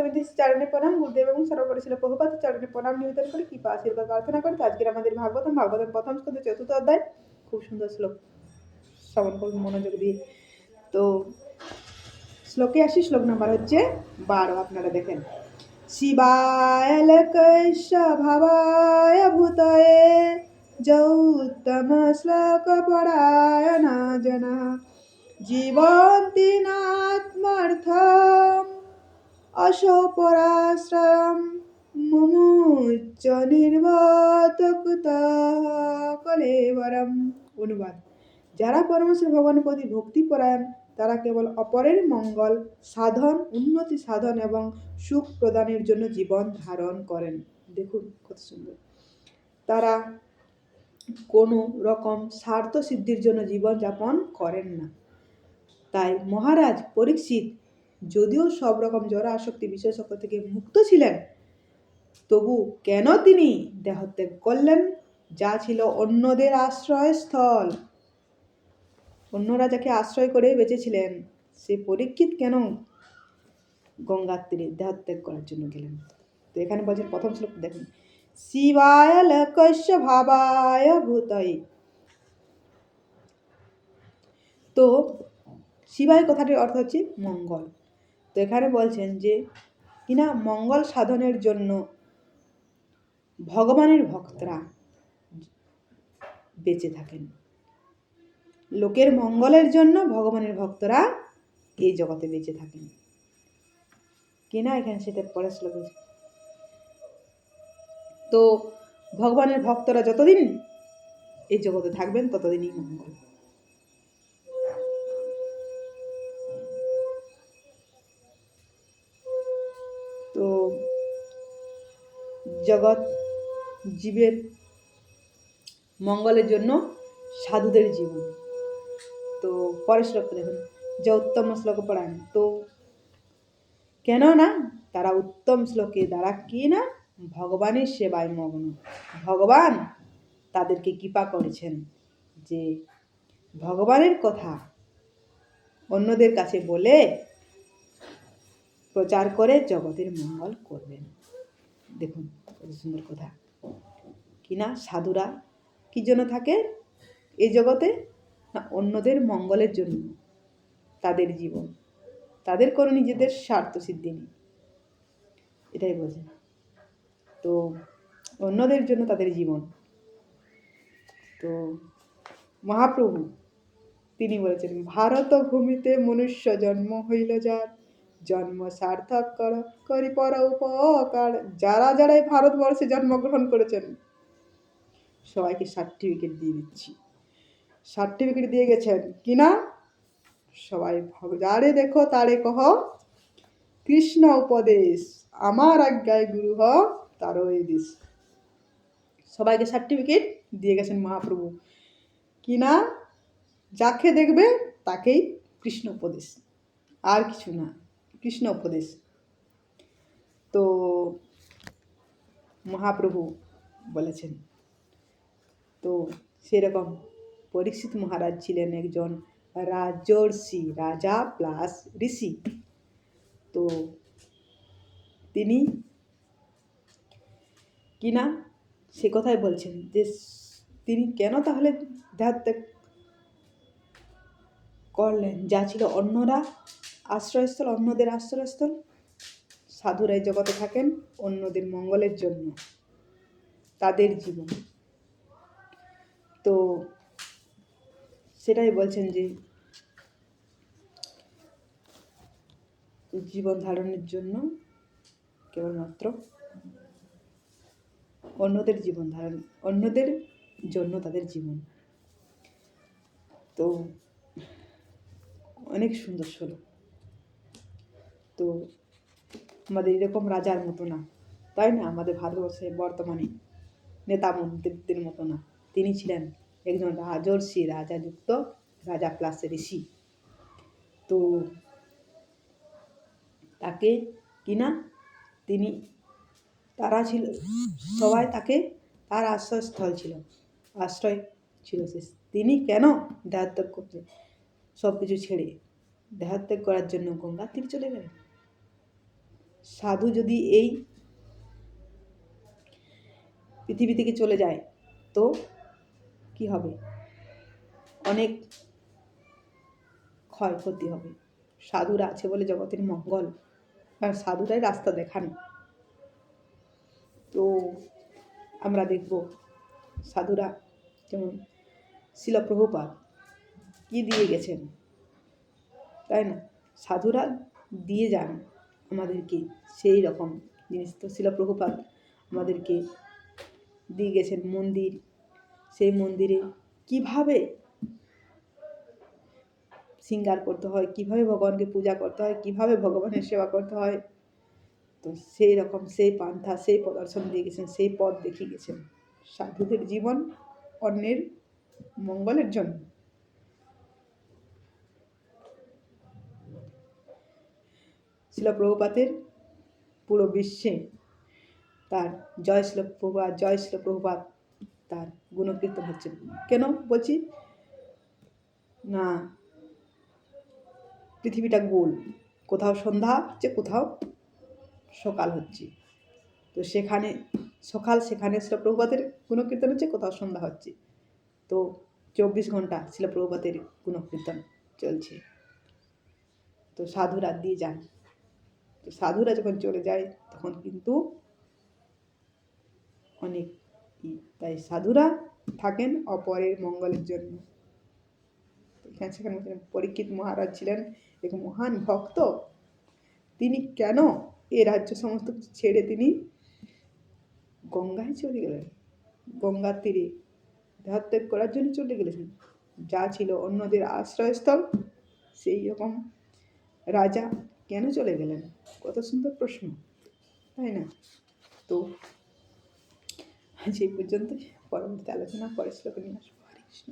ভক্তবিধি চারণে প্রণাম, গুরুদেব এবং সর্বোপরি ছিল প্রভুপাত চারণে প্রণাম, নিবেদন করে, কৃপা, আশীর্বাদ প্রার্থনা করে। আজকের আমাদের ভাগবতম ভাগবতম প্রথম স্কন্ধ, চতুর্থ অধ্যায়। খুব সুন্দর শ্লোক। শ্রবণ করুন মনোযোগ দিয়ে। তো শ্লোকে আসি, শ্লোক নাম্বার হচ্ছে বারো, আপনারা দেখেন। শিবায় লকৈশ ভাবায় ভূতয়ে যৌত্তম শ্লোক পরায়ণ জনা জীবন্তি নাত্মর্থম অশোপরাশ্রম মুমুচ্চ নির্বত কুত কলেবরম অনুবাদ যারা পরমেশ্বর ভগবানের প্রতি ভক্তিপরায়ণ তারা কেবল অপরের মঙ্গল সাধন, উন্নতি সাধন এবং সুখ প্রদানের জন্য জীবন ধারণ করেন। দেখুন কত সুন্দর। তারা কোনো রকম স্বার্থ সিদ্ধির জন্য জীবনযাপন করেন না। তাই মহারাজ পরীক্ষিত যদিও সব রকম জরা আসক্তি বিশেষজ্ঞ থেকে মুক্ত ছিলেন, তবু কেন তিনি দেহত্যাগ করলেন? যা ছিল অন্যদের আশ্রয়স্থল। অন্যরা যাকে আশ্রয় করে বেঁচেছিলেন, সে পরীক্ষিত কেন? গঙ্গার তীরে দেহত্যাগ করার জন্য গেলেন। তো এখানে বলছেন, প্রথম শ্লোক দেখুন। শিবায় লকস্য ভাবায় ভূতয়ে তো শিবায় কথাটির অর্থ হচ্ছে মঙ্গল। তো এখানে বলছেন যে কিনা মঙ্গল সাধনের জন্য ভগবানের ভক্তরা বেঁচে থাকেন। লোকের মঙ্গলের জন্য ভগবানের ভক্তরা এই জগতে বেঁচে থাকেন। কিনা এখানে সেটা পরের শ্লোক তো ভগবানের ভক্তরা যতদিন এই জগতে থাকবেন, ততদিনই মঙ্গল। তো জগৎ জীবের মঙ্গলের জন্য সাধুদের জীবন। তো পরের শ্লোক দেখুন। যে উত্তম শ্লোক পড়ান তো কেন না, তারা উত্তম শ্লোকে দ্বারা কি না? ভগবানের সেবায় মগ্ন। ভগবান তাদেরকে কৃপা করেছেন যে ভগবানের কথা অন্যদের কাছে বলে প্রচার করে জগতের মঙ্গল করবেন। দেখুন, কত সুন্দর কথা। কিনা সাধুরা? কি জন্য থাকে এই জগতে? না, অন্যদের মঙ্গলের জন্য। তাদের জীবন। তাদের কোনো নিজেদের স্বার্থ সিদ্ধি নেই। এটাই বোঝে। তো, অন্যদের জন্য তাদের জীবন। তো, মহাপ্রভু, তিনি বলেছেন ভারত ভূমিতে মনুষ্য জন্ম হইল যার জন্ম সার্থক কর, করি পর উপকার। যারা, যারাই ভারতবর্ষে জন্মগ্রহণ করেছেন, সবাইকে সার্টিফিকেট দিয়ে দিচ্ছি। সার্টিফিকেট দিয়ে গেছেন কিনা সবাই ভাব যারে দেখো তারে কহ, কৃষ্ণ উপদেশ, আমার আজ্ঞায় গুরু হ, তারও এই সবাইকে সার্টিফিকেট দিয়ে গেছেন মহাপ্রভু। কিনা যাকে দেখবে তাকেই কৃষ্ণ উপদেশ। আর কিছু না। কৃষ্ণ উপদেশ। তো মহাপ্রভু বলেছেন, তো সেরকম পরীক্ষিত মহারাজ ছিলেন একজন রাজর্ষি, রাজা প্লাস ঋষি। তো তিনি কিনা সে কথাই বলছেন যে, তিনি কেন তাহলে দেহাত্যাগ করলেন? যা ছিল অন্যরা আশ্রয়স্থল, অন্যদের আশ্রয়স্থল। সাধুরা এই জগতে থাকেন অন্যদের মঙ্গলের জন্য, তাদের জীবন। তো সেটাই বলছেন যে, জীবন ধারণের জন্য কেবলমাত্র অন্যদের জীবন ধারণ, অন্যদের জন্য তাদের জীবন। তো অনেক সুন্দর ছিল তো আমাদের এরকম রাজার মতো না। তাই না? আমাদের ভারতবর্ষে বর্তমানে নেতা মন্ত্রীদের মতো না। তিনি ছিলেন একজন রাজর্ষি, রাজাযুক্ত, রাজা প্লাস ঋষি। তো তাকে কিনা তিনি, তারা ছিল, সবাই তাকে, তার আশ্রয়স্থল ছিল, আশ্রয় ছিল সে। তিনি কেন দেহাত্যাগ করতে সব কিছু ছেড়ে দেহাত্যাগ করার জন্য গঙ্গা তীর চলে গেলেন? সাধু যদি এই পৃথিবী থেকে চলে যায়, তো কি হবে? অনেক ক্ষয়ক্ষতি হবে। সাধুরা আছে বলে জগতের মঙ্গল আর সাধুরাই রাস্তা দেখান। তো আমরা দেখব সাধুরা যেমন শিলপ্রভুপাত কি দিয়ে গেছেন? তাই না? সাধুরা দিয়ে যান। আমাদেরকে সেই রকম জিনিস। তো শিলপ্রভুপাত আমাদেরকে দিয়ে গেছেন মন্দির। সেই মন্দিরে কীভাবে শৃঙ্গার করতে হয়, কীভাবে ভগবানকে পূজা করতে হয়, কীভাবে ভগবানের সেবা করতে হয়, তো সেই রকম সেই পান্থা সেই প্রদর্শন দিয়ে গেছেন, সেই পথ দেখিয়ে গেছেন। সাধুদের জীবন অন্যের মঙ্গলের জন্য। শিলপ্রভুপাতের পুরো বিশ্বে তার জয় শিল প্রভুপাত জয় শিল প্রভুপাত তার গুণকীর্তন হচ্ছে। কেন বলছি? না, পৃথিবীটা গোল। কোথাও সন্ধ্যা হচ্ছে, কোথাও সকাল হচ্ছে। তো সেখানে সকাল, সেখানে শিলপ্রভুপাতের গুণকীর্তন হচ্ছে, কোথাও সন্ধ্যা হচ্ছে। তো চব্বিশ ঘণ্টা শিলপ্রভুপাতের গুণকীর্তন চলছে। তো সাধুরা দিয়ে যান। সাধুরা যখন চলে যায়, তখন কিন্তু অনেক তাই সাধুরা থাকেন অপরের মঙ্গলের জন্য। এখানে সেখানে পরীক্ষিত মহারাজ ছিলেন এক মহান ভক্ত। তিনি কেন এ রাজ্য সমস্ত কিছু ছেড়ে তিনি গঙ্গায় চলে গেলেন? গঙ্গার তীরে দেহত্যাগ করার জন্য চলে গেলেন যা ছিল অন্যদের আশ্রয়স্থল, সেই রকম রাজা কেন চলে গেলেন? কত সুন্দর প্রশ্ন, তাই না? তো আজ এই পর্যন্ত পরবর্তী আলোচনা পরে শ্লোকে নিয়ে আসব। হরে কৃষ্ণ।